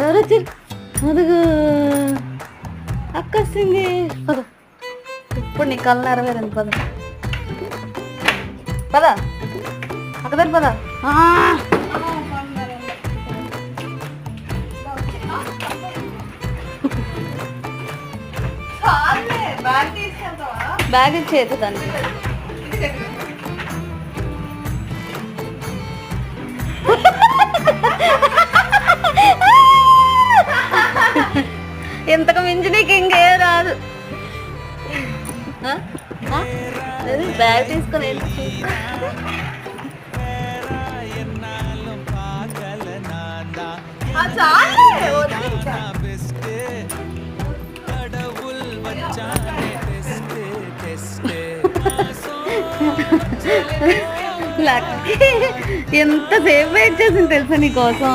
వచ్చారు అదుగు. అక్క వస్తుంది పద. ఇప్పుడు నీ కళ్ళు నెరవేరింది పద. పద. అక్కదారి పద. బ్యాగ్ ఇచ్చేది దానికి ఇంతకు మించి నీకు ఇంకే రాదు. బ్యాగ్ తీసుకుని వెళ్ళి చూస్తా. ఎంతసేపు వెయిట్ చేసింది తెలుసా నీకోసం?